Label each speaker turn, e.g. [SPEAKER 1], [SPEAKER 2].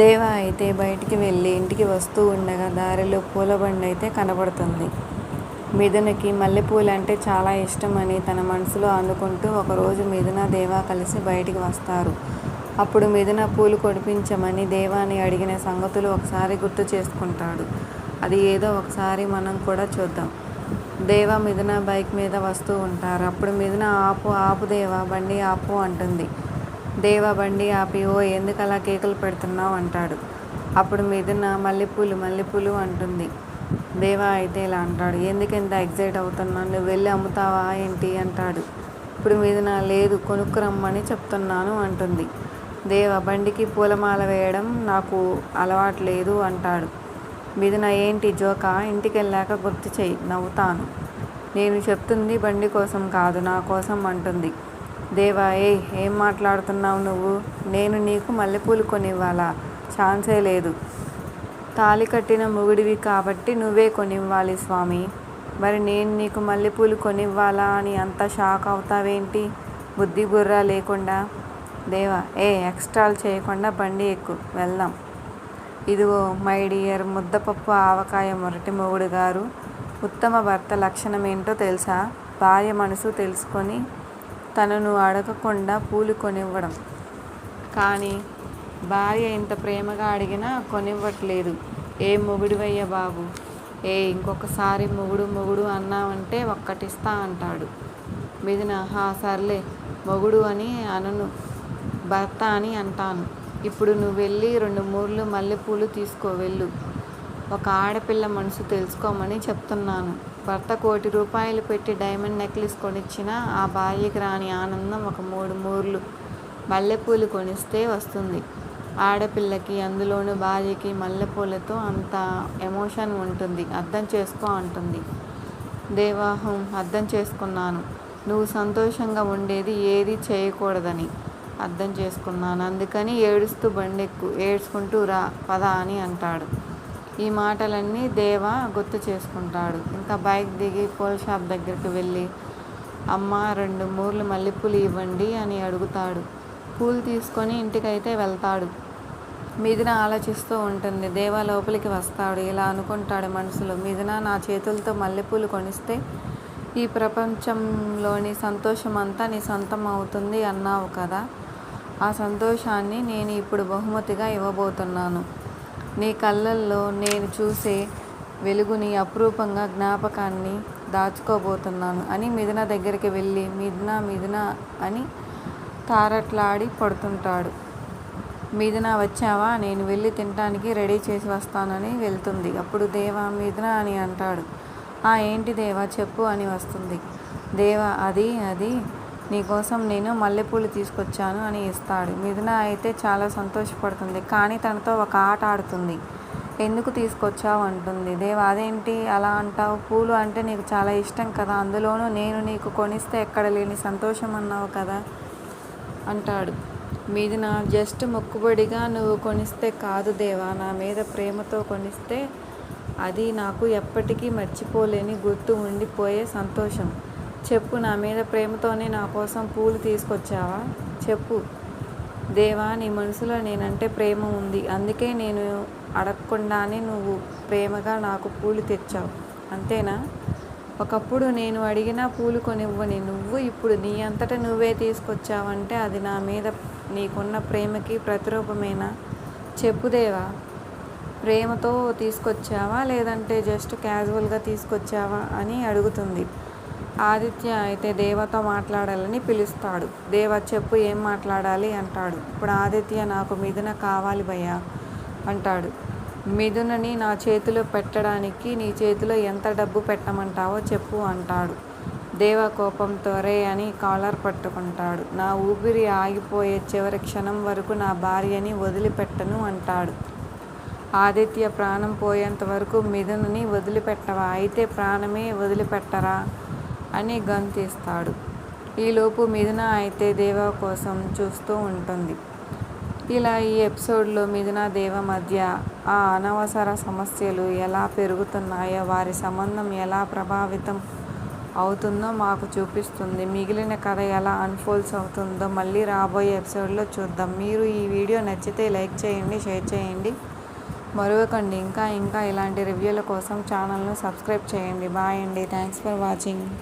[SPEAKER 1] దేవ అయితే బయటికి వెళ్ళి ఇంటికి వస్తూ ఉండగా దారిలో పూల బండి అయితే కనబడుతుంది. మిథునకి మల్లెపూలంటే చాలా ఇష్టమని తన మనసులో అనుకుంటూ ఒకరోజు మిథున, దేవ కలిసి బయటికి వస్తారు. అప్పుడు మిథున పూలు కొడిపించమని దేవాని అడిగిన సంగతులు ఒకసారి గుర్తు చేసుకుంటాడు. అది ఏదో ఒకసారి మనం కూడా చూద్దాం. దేవ, మిథున బైక్ మీద వస్తూ ఉంటారు. అప్పుడు మిథున ఆపు ఆపు దేవా బండి ఆపు అంటుంది. దేవ బండి ఆపి ఓ ఎందుకలా కేకలు పెడుతున్నావు అంటాడు. అప్పుడు మిథున మల్లెపూలు మల్లెపూలు అంటుంది. దేవ అయితే ఇలా అంటాడు. ఎందుకు ఎంత ఎగ్జైట్ అవుతున్నాను నువ్వు వెళ్ళి అమ్ముతావా ఏంటి? అంటాడు. ఇప్పుడు మిథున లేదు కొనుక్కురమ్మని చెప్తున్నాను అంటుంది. దేవ బండికి పూలమాల వేయడం నాకు అలవాటు లేదు అంటాడు. మిథున ఏంటి జోకా? ఇంటికెళ్ళాక గుర్తు చేయి నవ్వుతాను. నేను చెప్తుంది బండి కోసం కాదు నా కోసం అంటుంది. దేవా ఏ ఏం మాట్లాడుతున్నావు నువ్వు? నేను నీకు మల్లెపూలు కొనివ్వాలా? ఛాన్సే లేదు. తాళి కట్టిన మొగుడివి కాబట్టి నువ్వే కొనివ్వాలి స్వామి మరి నేను నీకు మల్లెపూలు కొనివ్వాలా అని అంత షాక్ అవుతావేంటి? బుద్ధి బుర్ర లేకుండా? దేవా ఏ ఎక్స్ట్రాలు చేయకుండా బండి ఎక్కు వెళ్దాం. ఇదిగో మై డియర్ ముద్దపప్పు ఆవకాయ మొరటి మొగుడుగారూ! ఉత్తమ భర్త లక్షణమేంటో తెలుసా? భార్య మనసు తెలుసుకొని తనను అడగకుండా పూలు కొనివ్వడం. కానీ భార్య ఇంత ప్రేమగా అడిగినా కొనివ్వట్లేదు. ఏం మొగుడువయ్య బాబూ! ఏ ఇంకొకసారి మొగుడు మొగుడు అన్నావంటే ఒక్కటిస్తా అంటాడు. మిదిన హా సర్లే మొగుడు అని అనను భర్త అని అంటాను. ఇప్పుడు నువ్వు వెళ్ళి రెండు మూర్లు మల్లెపూలు తీసుకో వెళ్ళు. ఒక ఆడపిల్ల మనసు తెలుసుకోమని చెప్తున్నాను. భర్త కోటి రూపాయలు పెట్టి డైమండ్ నెక్లెస్ కొనిచ్చినా ఆ భార్యకి రాని ఆనందం ఒక మూడు మూర్లు మల్లెపూలు కొనిస్తే వస్తుంది. ఆడపిల్లకి అందులోనూ భార్యకి మల్లెపూలతో అంత ఎమోషన్ ఉంటుంది అర్థం చేసుకో అంటుంది. దేవాహం అర్థం చేసుకున్నాను. నువ్వు సంతోషంగా ఉండేది ఏది చేయకూడదని అర్థం చేసుకున్నాను. అందుకని ఏడుస్తూ బండెక్కు ఏడ్చుకుంటూ రా పద అని అంటాడు. ఈ మాటలన్నీ దేవ గుర్తు చేసుకుంటాడు. ఇంకా బైక్ దిగి పూల షాప్ దగ్గరికి వెళ్ళి అమ్మ రెండు మూర్లు మల్లెపూలు ఇవ్వండి అని అడుగుతాడు. పూలు తీసుకొని ఇంటికైతే వెళ్తాడు. మిథున ఆలోచిస్తూ ఉంటుంది. దేవ లోపలికి వస్తాడు. ఇలా అనుకుంటాడు మనసులో మిథునా నా చేతులతో మల్లెపూలు కొనిస్తే ఈ ప్రపంచంలోని సంతోషమంతా నీ సొంతం అవుతుంది అన్నావు కదా! ఆ సంతోషాన్ని నేను ఇప్పుడు బహుమతిగా ఇవ్వబోతున్నాను. నీ కళ్ళల్లో నేను చూసే వెలుగుని అపురూపంగా జ్ఞాపకాన్ని దాచుకోబోతున్నాను అని మిథున దగ్గరికి వెళ్ళి మిథున మిథున అని తారట్లాడి పడుతుంటాడు. మిథున వచ్చావా? నేను వెళ్ళి తినడానికి రెడీ చేసి వస్తానని వెళ్తుంది. అప్పుడు దేవ మిథున అని అంటాడు. ఆ ఏంటి దేవా చెప్పు అని వస్తుంది. దేవ అది అది నీకోసం నేను మల్లెపూలు తీసుకొచ్చాను అని ఇస్తాడు. మిథున అయితే చాలా సంతోషపడుతుంది. కానీ తనతో ఒక ఆట ఆడుతుంది. ఎందుకు తీసుకొచ్చావు అంటుంది. దేవ అదేంటి అలా అంటావు పూలు అంటే నీకు చాలా ఇష్టం కదా! అందులోనూ నేను నీకు కొనిస్తే ఎక్కడ లేని సంతోషం అన్నావు కదా! అంటాడు. మీదిన జస్ట్ మొక్కుబడిగా నువ్వు కొనిస్తే కాదు దేవా నా మీద ప్రేమతో కొనిస్తే అది నాకు ఎప్పటికీ మర్చిపోలేని గుర్తు ఉండిపోయే సంతోషం. చెప్పు నా మీద ప్రేమతోనే నా కోసం పూలు తీసుకొచ్చావా? చెప్పు దేవా నీ మనసులో నేనంటే ప్రేమ ఉంది. అందుకే నేను అడగకుండానే నువ్వు ప్రేమగా నాకు పూలు తెచ్చావు అంతేనా? ఒకప్పుడు నేను అడిగినా పూలు కొనివ్వని నువ్వు ఇప్పుడు నీ అంతట నువ్వే తీసుకొచ్చావంటే అది నా మీద నీకున్న ప్రేమకి ప్రతిరూపమేనా? చెప్పుదేవా ప్రేమతో తీసుకొచ్చావా? లేదంటే జస్ట్ క్యాజువల్గా తీసుకొచ్చావా? అని అడుగుతుంది. ఆదిత్య అయితే దేవతో మాట్లాడాలని పిలుస్తాడు. దేవ చెప్పు ఏం మాట్లాడాలి? అంటాడు. ఇప్పుడు ఆదిత్య నాకు మిథున కావాలి భయ్యా అంటాడు. మిథునని నా చేతిలో పెట్టడానికి నీ చేతిలో ఎంత డబ్బు పెట్టమంటావో చెప్పు అంటాడు. దేవ కోపంతో రే అని కాలర్ పట్టుకుంటాడు. నా ఊపిరి ఆగిపోయే చివరి క్షణం వరకు నా భార్యని వదిలిపెట్టను అంటాడు. ఆదిత్య ప్రాణం పోయేంతవరకు మిథునని వదిలిపెట్టవా? అయితే ప్రాణమే వదిలిపెట్టరా? అని గంతేస్తాడు. ఈలోపు మిథున అయితే దేవ కోసం చూస్తూ ఉంటుంది. ఇలా ఈ ఎపిసోడ్లో మిథున, దేవ మధ్య ఆ అనవసర సమస్యలు ఎలా పెరుగుతున్నాయో వారి సంబంధం ఎలా ప్రభావితం అవుతుందో మాకు చూపిస్తుంది. మిగిలిన కథ ఎలా అన్ఫోల్డ్స్ అవుతుందో మళ్ళీ రాబోయే ఎపిసోడ్లో చూద్దాం. మీరు ఈ వీడియో నచ్చితే లైక్ చేయండి షేర్ చేయండి. మరవకండి ఇంకా ఇంకా ఇలాంటి రివ్యూల కోసం ఛానల్ను సబ్స్క్రైబ్ చేయండి. బాయ్ అండి. Thanks for watching.